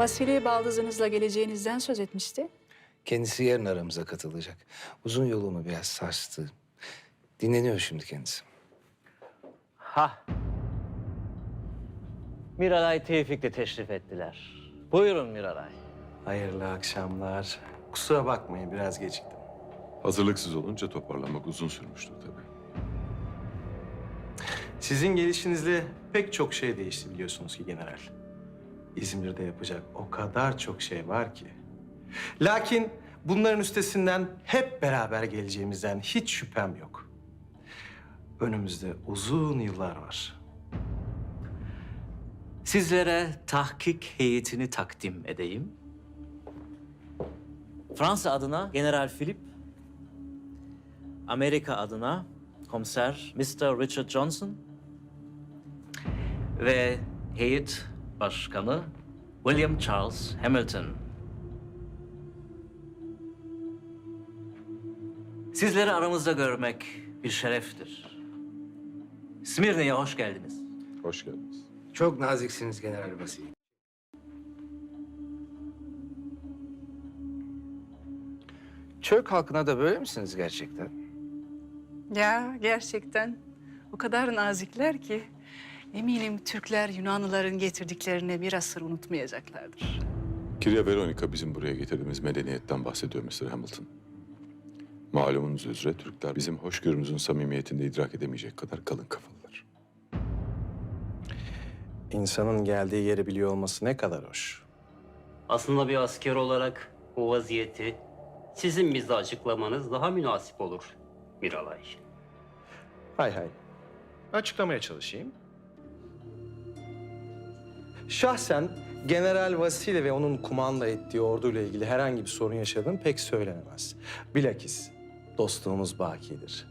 Vasile baldızınızla geleceğinizden söz etmişti. Kendisi yarın aramıza katılacak. Uzun yolumu biraz sarstı. Dinleniyor şimdi kendisi. Ha. Miralay Tevfik de teşrif ettiler. Buyurun Miralay. Hayırlı akşamlar. Kusura bakmayın biraz geciktim. Hazırlıksız olunca toparlanmak uzun sürmüştür tabii. Sizin gelişinizle pek çok şey değişti biliyorsunuz ki general. İzmir'de yapacak o kadar çok şey var ki. Lakin bunların üstesinden hep beraber geleceğimizden hiç şüphem yok. Önümüzde uzun yıllar var. Sizlere tahkik heyetini takdim edeyim. Fransa adına General Philip, Amerika adına Komiser Mr. Richard Johnson ve heyet başkanı William Charles Hamilton. Sizleri aramızda görmek bir şereftir. Smirne'ye hoş geldiniz. Hoş geldiniz. Çok naziksiniz General Vasili. Türk halkına da böyle misiniz gerçekten? Ya gerçekten o kadar nazikler ki eminim Türkler Yunanlıların getirdiklerini bir asır unutmayacaklardır. Kirya Veronica bizim buraya getirdiğimiz medeniyetten bahsediyor Mr. Hamilton. Malumunuz üzere Türkler bizim hoşgörümüzün samimiyetinde idrak edemeyecek kadar kalın kafalılar. İnsanın geldiği yeri biliyor olması ne kadar hoş. Aslında bir asker olarak bu vaziyeti sizin bize açıklamanız daha münasip olur Miralay. Hay hay. Açıklamaya çalışayım. Şahsen General Vasile ve onun kumanda ettiği orduyla ilgili herhangi bir sorun yaşadığım pek söylenemez. Bilakis dostluğumuz bakidir.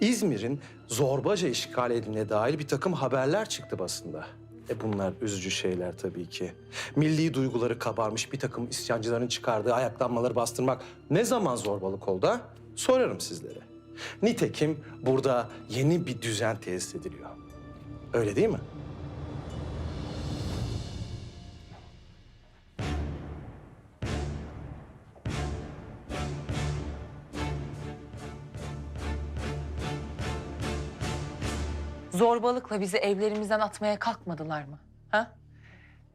İzmir'in zorbaca işgal edildiğine dair bir takım haberler çıktı basında. E bunlar üzücü şeyler tabii ki. Milli duyguları kabarmış bir takım isyancıların çıkardığı ayaklanmaları bastırmak ne zaman zorbalık oldu? Sorarım sizlere. Nitekim burada yeni bir düzen tesis ediliyor. Öyle değil mi? Zorbalıkla bizi evlerimizden atmaya kalkmadılar mı? Ha?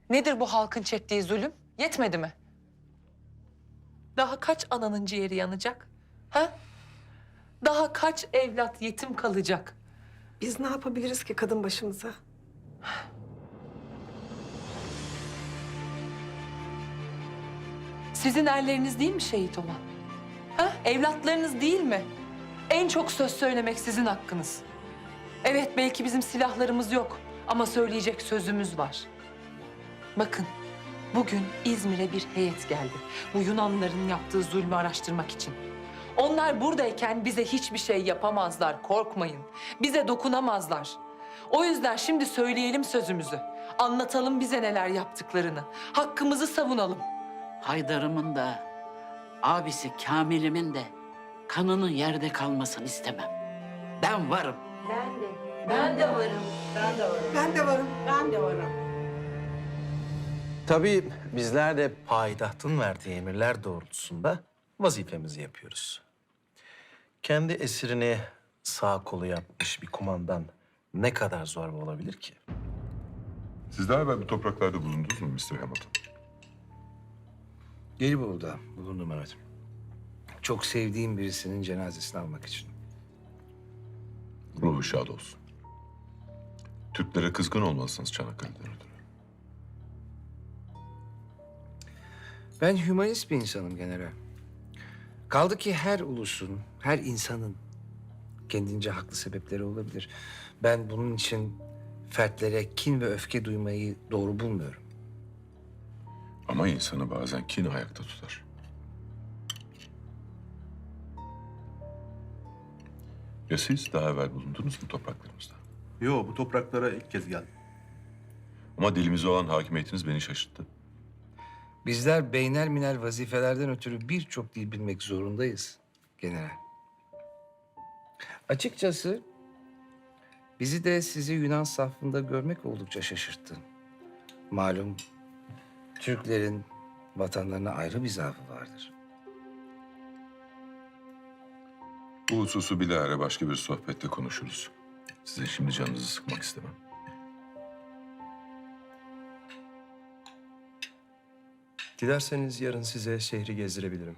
Nedir bu halkın çektiği zulüm? Yetmedi mi? Daha kaç ananın ciğeri yanacak? Ha? Daha kaç evlat yetim kalacak? Biz ne yapabiliriz ki kadın başımıza? Sizin erleriniz değil mi şehit olan? Ha? Evlatlarınız değil mi? En çok söz söylemek sizin hakkınız. Evet belki bizim silahlarımız yok ama söyleyecek sözümüz var. Bakın bugün İzmir'e bir heyet geldi. Bu Yunanlıların yaptığı zulmü araştırmak için. Onlar buradayken bize hiçbir şey yapamazlar, korkmayın. Bize dokunamazlar. O yüzden şimdi söyleyelim sözümüzü. Anlatalım bize neler yaptıklarını. Hakkımızı savunalım. Haydar'ımın da abisi Kamil'imin de kanının yerde kalmasını istemem. Ben varım. Ben de varım. Ben de varım. Tabii bizler de payitahtın verdiği emirler doğrultusunda vazifemizi yapıyoruz. Kendi esirini sağ kolu yapmış bir kumandan ne kadar zorba olabilir ki? Siz daha evvel bu topraklarda bulundunuz mu Mr. Hamilton? Gelibolu'da bulundum evet. Çok sevdiğim birisinin cenazesini almak için. Ruhu şad olsun. Türklere kızgın olmalısınız Çanakkale'den ötürü. Ben hümanist bir insanım general. Kaldı ki her ulusun, her insanın kendince haklı sebepleri olabilir. Ben bunun için fertlere kin ve öfke duymayı doğru bulmuyorum. Ama insanı bazen kin ayakta tutar. Ya siz daha evvel bulundunuz mu topraklarımızda? Yo bu topraklara ilk kez geldim. Ama dilimize olan hakimiyetiniz beni şaşırttı. Bizler beynel minel vazifelerden ötürü birçok dil bilmek zorundayız general. Açıkçası bizi de sizi Yunan safında görmek oldukça şaşırttı. Malum Türklerin vatanlarına ayrı bir zaafı vardır. Bu hususu bilahare başka bir sohbette konuşuruz. Size şimdi canınızı sıkmak istemem. Dilerseniz yarın size şehri gezdirebilirim.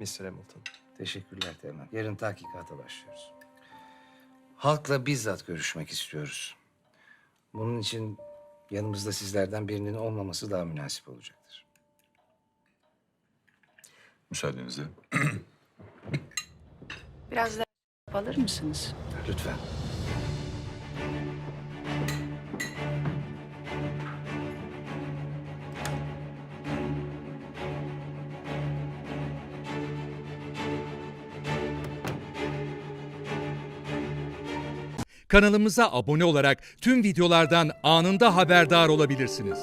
Mr. Hamilton. Teşekkürler Teğmen. Yarın tahkikata başlıyoruz. Halkla bizzat görüşmek istiyoruz. Bunun için yanımızda sizlerden birinin olmaması daha münasip olacaktır. Müsaadenizle. Biraz daha alır mısınız? Lütfen. Kanalımıza abone olarak tüm videolardan anında haberdar olabilirsiniz.